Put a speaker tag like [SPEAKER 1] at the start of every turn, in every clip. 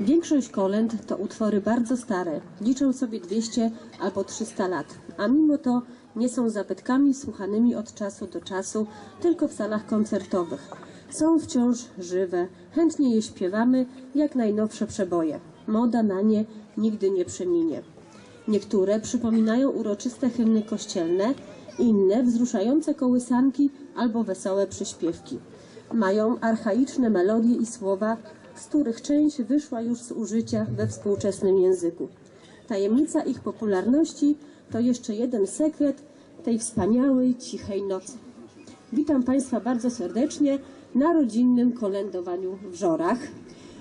[SPEAKER 1] Większość kolęd to utwory bardzo stare, liczą sobie 200 albo 300 lat, a mimo to nie są zabytkami słuchanymi od czasu do czasu tylko w salach koncertowych. Są wciąż żywe, chętnie je śpiewamy jak najnowsze przeboje. Moda na nie nigdy nie przeminie. Niektóre przypominają uroczyste hymny kościelne, inne wzruszające kołysanki albo wesołe przyśpiewki. Mają archaiczne melodie i słowa, z których część wyszła już z użycia we współczesnym języku. Tajemnica ich popularności to jeszcze jeden sekret tej wspaniałej, cichej nocy. Witam Państwa bardzo serdecznie na rodzinnym kolędowaniu w Żorach.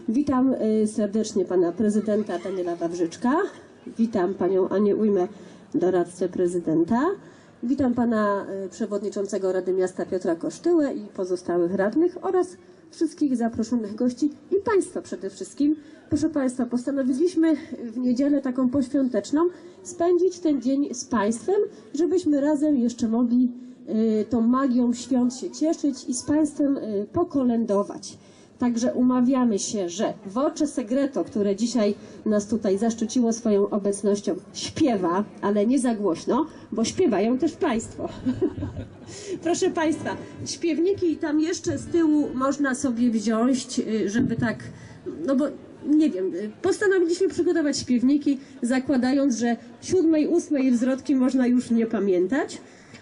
[SPEAKER 1] Witam y, serdecznie Pana Prezydenta Daniela Wawrzyczka. Witam Panią Anię Ujmę, doradcę prezydenta. Witam Pana y, Przewodniczącego Rady Miasta Piotra Kosztyłę i pozostałych radnych oraz wszystkich zaproszonych gości i Państwa przede wszystkim. Proszę Państwa, postanowiliśmy w niedzielę taką poświąteczną spędzić ten dzień z Państwem, żebyśmy razem jeszcze mogli y, tą magią świąt się cieszyć i z Państwem y, pokolędować. Także umawiamy się, że Voce Segreto, które dzisiaj nas tutaj zaszczyciło swoją obecnością, śpiewa, ale nie za głośno, bo śpiewają też Państwo. Proszę Państwa, śpiewniki tam jeszcze z tyłu można sobie wziąć, y, żeby tak, no bo nie wiem, y, postanowiliśmy przygotować śpiewniki, zakładając, że siódmej, ósmej wzrodki można już nie pamiętać.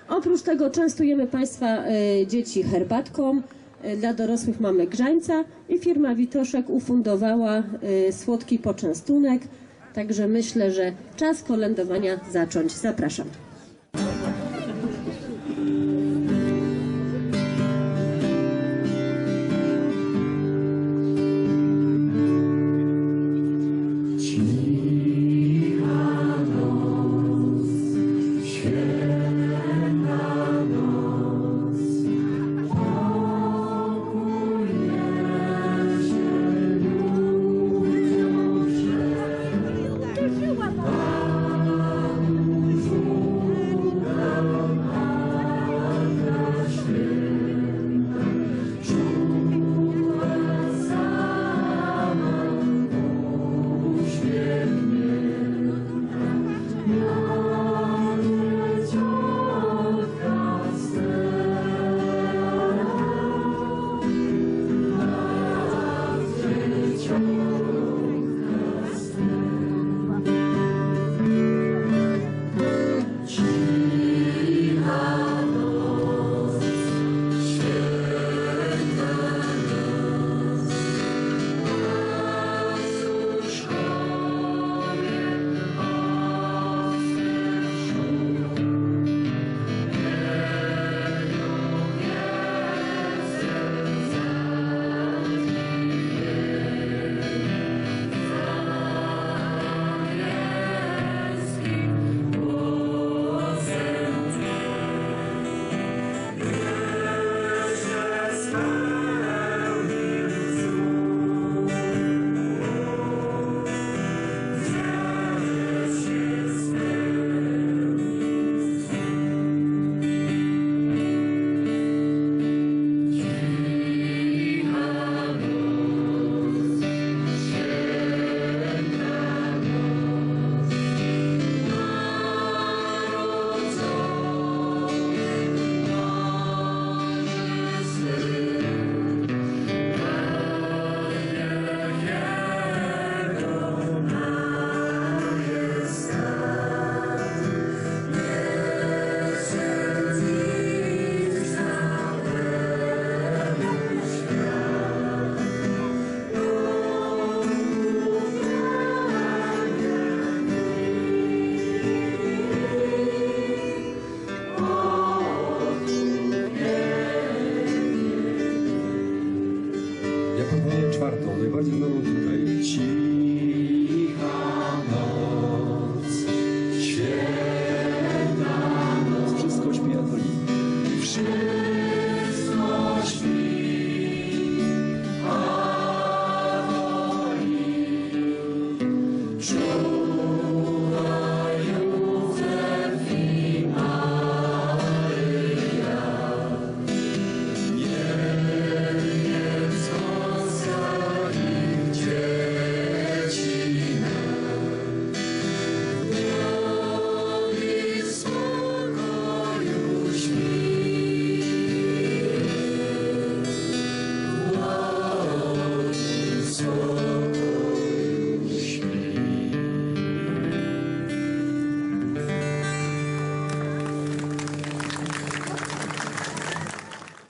[SPEAKER 1] Oprócz tego częstujemy Państwa y, dzieci herbatką, dla dorosłych mamy grzańca i firma Witoszek ufundowała y, słodki poczęstunek. Także myślę, że czas kolędowania zacząć. Zapraszam.